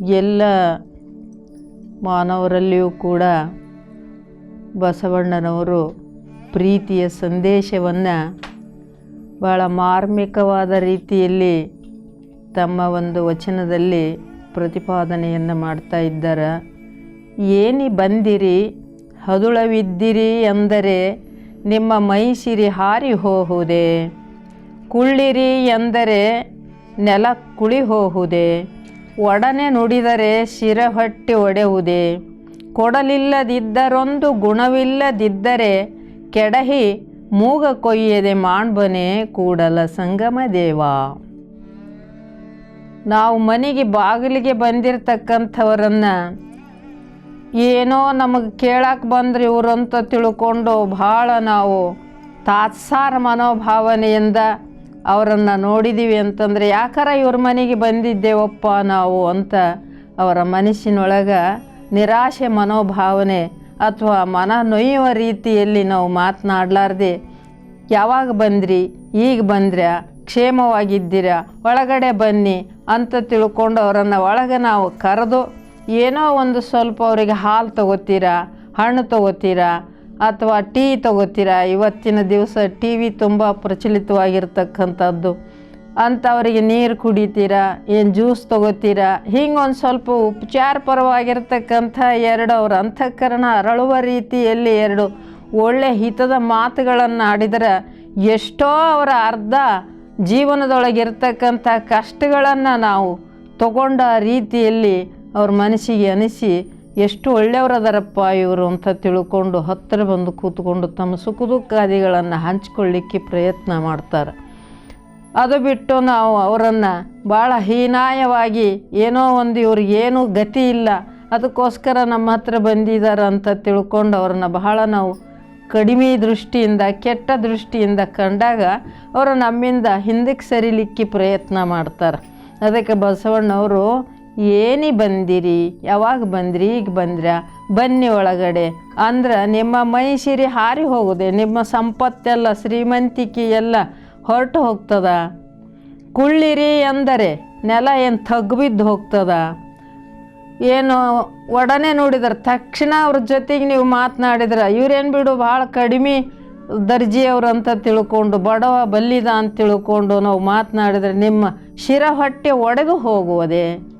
ಎಲ್ಲ ಮಾನವರಲ್ಲಿಯೂ ಕೂಡ ಬಸವಣ್ಣನವರು ಪ್ರೀತಿಯ ಸಂದೇಶವನ್ನು ಭಾಳ ಮಾರ್ಮಿಕವಾದ ರೀತಿಯಲ್ಲಿ ತಮ್ಮ ಒಂದು ವಚನದಲ್ಲಿ ಪ್ರತಿಪಾದನೆಯನ್ನು ಮಾಡ್ತಾ ಇದ್ದಾರೆ. ಏನಿ ಬಂದಿರಿ, ಹದುಳವಿದ್ದಿರಿ ಎಂದರೆ ನಿಮ್ಮ ಮೈಸಿರಿ ಹಾರಿ ಹೋಹುದೆ. ಕುಳ್ಳಿರಿ ಎಂದರೆ ನೆಲ ಕುಳಿ ಹೋಹುದೆ. ಒಡನೆ ನುಡಿದರೆ ಶಿರಹಟ್ಟಿ ಒಡೆಯುವುದೇ? ಕೊಡಲಿಲ್ಲದಿದ್ದರೊಂದು ಗುಣವಿಲ್ಲದಿದ್ದರೆ ಕೆಡಹಿ ಮೂಗ ಕೊಯ್ಯದೆ ಮಾಣ್ಬನೆ ಕೂಡಲ ಸಂಗಮ ದೇವ. ನಾವು ಮನೆಗೆ ಬಾಗಿಲಿಗೆ ಬಂದಿರತಕ್ಕಂಥವರನ್ನು ಏನೋ ನಮಗೆ ಕೇಳಕ್ಕೆ ಬಂದ್ರೆ ಇವರಂತ ತಿಳ್ಕೊಂಡು ಭಾಳ ನಾವು ತಾತ್ಸಾರ ಮನೋಭಾವನೆಯಿಂದ ಅವರನ್ನು ನೋಡಿದ್ದೀವಿ ಅಂತಂದರೆ, ಯಾಕಾರ ಇವ್ರ ಮನೆಗೆ ಬಂದಿದ್ದೇವಪ್ಪ ನಾವು ಅಂತ ಅವರ ಮನಸ್ಸಿನೊಳಗೆ ನಿರಾಶೆ ಮನೋಭಾವನೆ ಅಥವಾ ಮನ ನೊಯ್ಯುವ ರೀತಿಯಲ್ಲಿ ನಾವು ಮಾತನಾಡಲಾರ್ದೆ, ಯಾವಾಗ ಬಂದ್ರಿ, ಈಗ ಬಂದ್ರ್ಯಾ, ಕ್ಷೇಮವಾಗಿದ್ದೀರಾ, ಒಳಗಡೆ ಬನ್ನಿ ಅಂತ ತಿಳ್ಕೊಂಡು ಅವರನ್ನು ಒಳಗೆ ನಾವು ಕರೆದು ಏನೋ ಒಂದು ಸ್ವಲ್ಪ ಅವರಿಗೆ ಹಾಲು ತಗೋತೀರಾ, ಹಣ್ಣು ತಗೋತೀರಾ ಅಥವಾ ಟೀ ತಗೋತೀರಾ? ಇವತ್ತಿನ ದಿವಸ ಟಿ ವಿ ತುಂಬ ಪ್ರಚಲಿತವಾಗಿರ್ತಕ್ಕಂಥದ್ದು. ಅಂಥವರಿಗೆ ನೀರು ಕುಡಿತೀರಾ? ಏನು ಜ್ಯೂಸ್ ತಗೋತೀರಾ? ಹಿಂಗೆ ಒಂದು ಸ್ವಲ್ಪ ಉಪಚಾರ ಪರವಾಗಿರ್ತಕ್ಕಂಥ ಎರಡು ಅವರ ಅಂತಃಕರಣ ಅರಳುವ ರೀತಿಯಲ್ಲಿ ಎರಡು ಒಳ್ಳೆ ಹಿತದ ಮಾತುಗಳನ್ನು ಆಡಿದರೆ ಎಷ್ಟೋ ಅವರ ಅರ್ಧ ಜೀವನದೊಳಗಿರ್ತಕ್ಕಂಥ ಕಷ್ಟಗಳನ್ನು ನಾವು ತಗೊಂಡ ರೀತಿಯಲ್ಲಿ ಅವ್ರ ಮನಸ್ಸಿಗೆ ಅನಿಸಿ ಎಷ್ಟು ಒಳ್ಳೆಯವರದಾರಪ್ಪ ಇವರು ಅಂತ ತಿಳ್ಕೊಂಡು ಹತ್ತಿರ ಬಂದು ಕೂತ್ಕೊಂಡು ತಮ್ಮ ಸುಖ ದುಃಖಾದಿಗಳನ್ನು ಹಂಚ್ಕೊಳ್ಳಿಕ್ಕೆ ಪ್ರಯತ್ನ ಮಾಡ್ತಾರೆ. ಅದು ಬಿಟ್ಟು ನಾವು ಅವರನ್ನು ಭಾಳ ಹೀನಾಯವಾಗಿ ಏನೋ ಒಂದು ಇವ್ರಿಗೆ ಏನೂ ಗತಿ ಇಲ್ಲ, ಅದಕ್ಕೋಸ್ಕರ ನಮ್ಮ ಹತ್ರ ಬಂದಿದ್ದಾರೆ ಅಂತ ತಿಳ್ಕೊಂಡು ಅವ್ರನ್ನ ಬಹಳ ನಾವು ಕಡಿಮೆ ದೃಷ್ಟಿಯಿಂದ, ಕೆಟ್ಟ ದೃಷ್ಟಿಯಿಂದ ಕಂಡಾಗ ಅವರು ನಮ್ಮಿಂದ ಹಿಂದಕ್ಕೆ ಸರಿಲಿಕ್ಕೆ ಪ್ರಯತ್ನ ಮಾಡ್ತಾರೆ. ಅದಕ್ಕೆ ಬಸವಣ್ಣವರು ಏನಿ ಬಂದಿರಿ? ಯಾವಾಗ ಬಂದ್ರಿ? ಈಗ ಬಂದ್ರ? ಬನ್ನಿ ಒಳಗಡೆ. ಅಂದ್ರೆ ನಿಮ್ಮ ಮೈ ಸಿರಿ ಹಾರಿ ಹೋಗುದೆ, ನಿಮ್ಮ ಸಂಪತ್ತೆಲ್ಲ, ಶ್ರೀಮಂತಿಕೆ ಎಲ್ಲ ಹೊರಟು ಹೋಗ್ತದ? ಕುಳ್ಳಿರಿ ಎಂದರೆ ನೆಲ ಏನು ತಗ್ಬಿದ್ದು ಹೋಗ್ತದ? ಏನು ಒಡನೆ ನೋಡಿದ್ರೆ ತಕ್ಷಣ ಅವ್ರ ಜೊತೆಗೆ ನೀವು ಮಾತನಾಡಿದ್ರೆ ಇವ್ರೇನು ಬಿಡು, ಭಾಳ ಕಡಿಮೆ ದರ್ಜೆಯವ್ರು ಅಂತ ತಿಳ್ಕೊಂಡು, ಬಡವ ಬಲ್ಲಿದ ಅಂತ ತಿಳ್ಕೊಂಡು ನಾವು ಮಾತನಾಡಿದ್ರೆ ನಿಮ್ಮ ಶಿರ ಹೊಟ್ಟೆ ಒಡೆದು ಹೋಗುವುದೇ?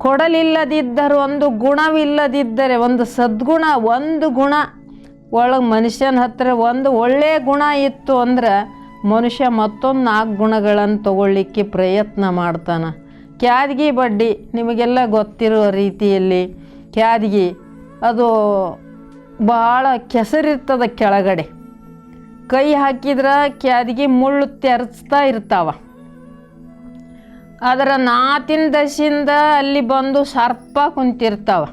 ಕೊಡಲಿಲ್ಲದಿದ್ದರೂ ಒಂದು ಗುಣವಿಲ್ಲದಿದ್ದರೆ, ಒಂದು ಸದ್ಗುಣ, ಒಂದು ಗುಣ. ಒಳಗೆ ಮನುಷ್ಯನ ಹತ್ರ ಒಂದು ಒಳ್ಳೆಯ ಗುಣ ಇತ್ತು ಅಂದ್ರೆ ಮನುಷ್ಯ ಮತ್ತೊಂದು ನಾಲ್ಕು ಗುಣಗಳನ್ನು ತಗೊಳ್ಳಿಕ್ಕೆ ಪ್ರಯತ್ನ ಮಾಡ್ತಾನೆ. ಕ್ಯಾದ್ಗಿ ಬಡ್ಡಿ ನಿಮಗೆಲ್ಲ ಗೊತ್ತಿರೋ ರೀತಿಯಲ್ಲಿ ಕ್ಯಾದ್ಗಿ ಅದು ಭಾಳ ಕೆಸರಿರ್ತದ ಕೆಳಗಡೆ. ಕೈ ಹಾಕಿದ್ರೆ ಕ್ಯಾದ್ಗಿ ಮುಳ್ಳು ತೆರೆಸ್ತಾ ಇರ್ತಾವ. ಅದರ ನಾತಿನ ದಶಿಂದ ಅಲ್ಲಿ ಬಂದು ಸರ್ಪ ಕುಂತಿರ್ತಾವ.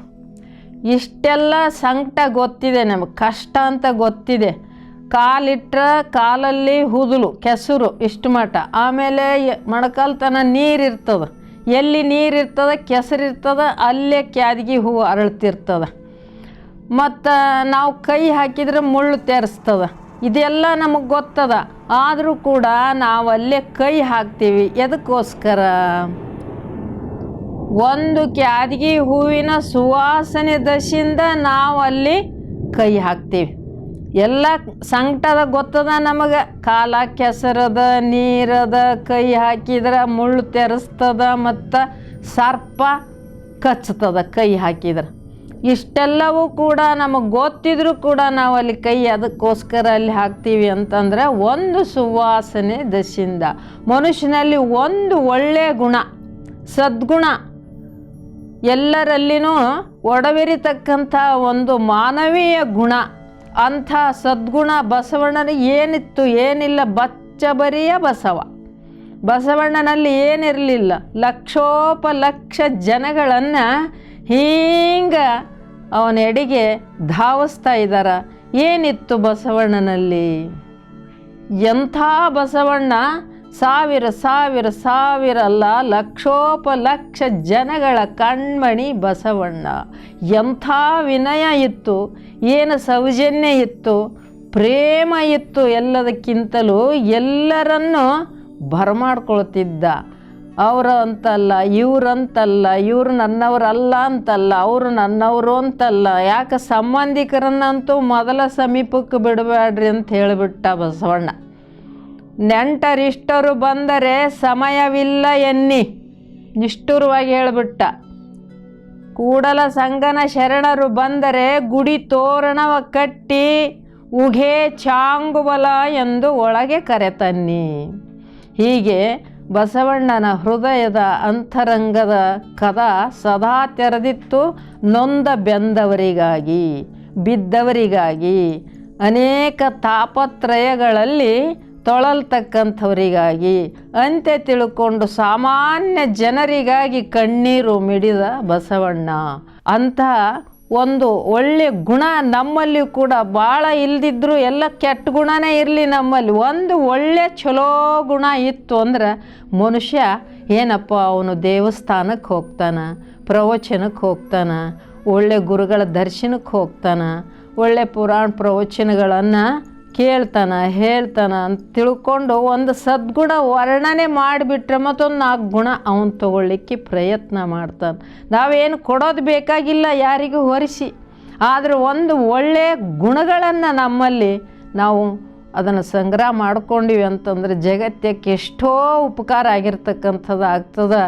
ಇಷ್ಟೆಲ್ಲ ಸಂಕಟ ಗೊತ್ತಿದೆ ನಮಗೆ, ಕಷ್ಟ ಅಂತ ಗೊತ್ತಿದೆ. ಕಾಲಿಟ್ಟರೆ ಕಾಲಲ್ಲಿ ಹುದುಲು, ಕೆಸರು ಇಷ್ಟು ಮಟ್ಟ. ಆಮೇಲೆ ಮೊಣಕಾಲ್ತನ ನೀರಿರ್ತದ. ಎಲ್ಲಿ ನೀರಿರ್ತದ ಇರ್ತದೆ ಅಲ್ಲೇ ಕ್ಯಾದ್ಗಿ ಹೂವು ಅರಳ್ತಿರ್ತದೆ. ಮತ್ತು ನಾವು ಕೈ ಹಾಕಿದ್ರೆ ಮುಳ್ಳು ತೆರೆಸ್ತದ. ಇದೆಲ್ಲ ನಮಗೆ ಗೊತ್ತದ. ಆದರೂ ಕೂಡ ನಾವು ಅಲ್ಲೇ ಕೈ ಹಾಕ್ತೀವಿ. ಎದಕ್ಕೋಸ್ಕರ? ಒಂದು ಕ್ಯಾದಗಿ ಹೂವಿನ ಸುವಾಸನೆ ದಶಿಂದ ನಾವು ಅಲ್ಲಿ ಕೈ ಹಾಕ್ತೀವಿ. ಎಲ್ಲ ಸಂಕಟದ ಗೊತ್ತದ ನಮಗೆ. ಕಾಲ ಕೆಸರದ, ನೀರದ, ಕೈ ಹಾಕಿದ್ರೆ ಮುಳ್ಳು ತೆರೆಸ್ತದ ಮತ್ತು ಸರ್ಪ ಕಚ್ತದ ಕೈ ಹಾಕಿದ್ರೆ. ಇಷ್ಟೆಲ್ಲವೂ ಕೂಡ ನಮಗೆ ಗೊತ್ತಿದ್ರೂ ಕೂಡ ನಾವು ಅಲ್ಲಿ ಕೈ ಅದಕ್ಕೋಸ್ಕರ ಅಲ್ಲಿ ಹಾಕ್ತೀವಿ ಅಂತಂದ್ರೆ ಒಂದು ಸುವಾಸನೆ ದಶಿಂದ. ಮನುಷ್ಯನಲ್ಲಿ ಒಂದು ಒಳ್ಳೆಯ ಗುಣ, ಸದ್ಗುಣ, ಎಲ್ಲರಲ್ಲಿನೂ ಒಡವಿರಿತಕ್ಕಂಥ ಒಂದು ಮಾನವೀಯ ಗುಣ, ಅಂಥ ಸದ್ಗುಣ ಬಸವಣ್ಣನ ಏನಿತ್ತು ಏನಿಲ್ಲ, ಬಚ್ಚಬರಿಯ ಬಸವ. ಬಸವಣ್ಣನಲ್ಲಿ ಏನಿರಲಿಲ್ಲ, ಲಕ್ಷೋಪಲಕ್ಷ ಜನಗಳನ್ನು ಹಿಂಗೆ ಅವನ ಎಡೆಗೆ ಧಾವಿಸ್ತಾ ಇದ್ದಾರ ಏನಿತ್ತು ಬಸವಣ್ಣನಲ್ಲಿ? ಎಂಥ ಬಸವಣ್ಣ? ಸಾವಿರ ಸಾವಿರ ಸಾವಿರ ಅಲ್ಲ, ಲಕ್ಷೋಪಲಕ್ಷ ಜನಗಳ ಕಣ್ಮಣಿ ಬಸವಣ್ಣ. ಎಂಥ ವಿನಯ ಇತ್ತು, ಏನು ಸೌಜನ್ಯ ಇತ್ತು, ಪ್ರೇಮ ಇತ್ತು ಎಲ್ಲದಕ್ಕಿಂತಲೂ ಎಲ್ಲರನ್ನೂ ಬರಮಾಡ್ಕೊಳ್ತಿದ್ದ ಅವರು ಅಂತಲ್ಲ ಇವ್ರಂತಲ್ಲ, ಇವ್ರು ನನ್ನವರಲ್ಲ ಅಂತಲ್ಲ, ಅವರು ನನ್ನವರು ಅಂತಲ್ಲ, ಯಾಕೆ ಸಂಬಂಧಿಕರನ್ನಂತೂ ಮೊದಲ ಸಮೀಪಕ್ಕೆ ಬಿಡಬೇಡ್ರಿ ಅಂತ ಹೇಳಿಬಿಟ್ಟ ಬಸವಣ್ಣ. ನೆಂಟರಿಷ್ಟರು ಬಂದರೆ ಸಮಯವಿಲ್ಲ ಎನ್ನಿ, ನಿಷ್ಠುರವಾಗಿ ಹೇಳಿಬಿಟ್ಟ. ಕೂಡಲ ಸಂಗನ ಶರಣರು ಬಂದರೆ ಗುಡಿ ತೋರಣವ ಕಟ್ಟಿ ಉಘೆ ಚಾಂಗುಬಲ ಎಂದು ಒಳಗೆ ಕರೆತನ್ನಿ. ಹೀಗೆ ಬಸವಣ್ಣನ ಹೃದಯದ ಅಂತರಂಗದ ಕದ ಸದಾ ತೆರೆದಿತ್ತು ನೊಂದ ಬೆಂದವರಿಗಾಗಿ, ಬಿದ್ದವರಿಗಾಗಿ, ಅನೇಕ ತಾಪತ್ರಯಗಳಲ್ಲಿ ತೊಳಲ್ತಕ್ಕಂಥವರಿಗಾಗಿ ಅಂತೆ ತಿಳ್ಕೊಂಡು ಸಾಮಾನ್ಯ ಜನರಿಗಾಗಿ ಕಣ್ಣೀರು ಮಿಡಿದ ಬಸವಣ್ಣ. ಅಂತಹ ಒಂದು ಒಳ್ಳೆ ಗುಣ ನಮ್ಮಲ್ಲಿ ಕೂಡ ಭಾಳ ಇಲ್ದಿದ್ರು ಎಲ್ಲ ಕೆಟ್ಟ ಗುಣನೇ ಇರಲಿ ನಮ್ಮಲ್ಲಿ. ಒಂದು ಒಳ್ಳೆ ಚಲೋ ಗುಣ ಇತ್ತು ಅಂದ್ರೆ ಮನುಷ್ಯ ಏನಪ್ಪ ಅವನು ದೇವಸ್ಥಾನಕ್ಕೆ ಹೋಗ್ತಾನೆ, ಪ್ರವಚನಕ್ಕೆ ಹೋಗ್ತಾನೆ, ಒಳ್ಳೆ ಗುರುಗಳ ದರ್ಶನಕ್ಕೆ ಹೋಗ್ತಾನೆ, ಒಳ್ಳೆ ಪುರಾಣ ಪ್ರವಚನಗಳನ್ನು ಕೇಳ್ತಾನ, ಹೇಳ್ತಾನ ಅಂತ ತಿಳ್ಕೊಂಡು ಒಂದು ಸದ್ಗುಣ ವರ್ಣನೆ ಮಾಡಿಬಿಟ್ರೆ ಮತ್ತೊಂದು ನಾಲ್ಕು ಗುಣ ಅವನು ತಗೊಳ್ಳಿಕ್ಕೆ ಪ್ರಯತ್ನ ಮಾಡ್ತಾನೆ. ನಾವೇನು ಕೊಡೋದು ಬೇಕಾಗಿಲ್ಲ ಯಾರಿಗೂ ಹೊರಿಸಿ. ಆದರೆ ಒಂದು ಒಳ್ಳೆಯ ಗುಣಗಳನ್ನು ನಮ್ಮಲ್ಲಿ ನಾವು ಅದನ್ನು ಸಂಗ್ರಹ ಮಾಡ್ಕೊಂಡಿವಿ ಅಂತಂದ್ರೆ ಜಗತ್ತಕ್ಕೆ ಎಷ್ಟೋ ಉಪಕಾರ ಆಗಿರ್ತಕ್ಕಂಥದ್ದು ಆಗ್ತದೆ.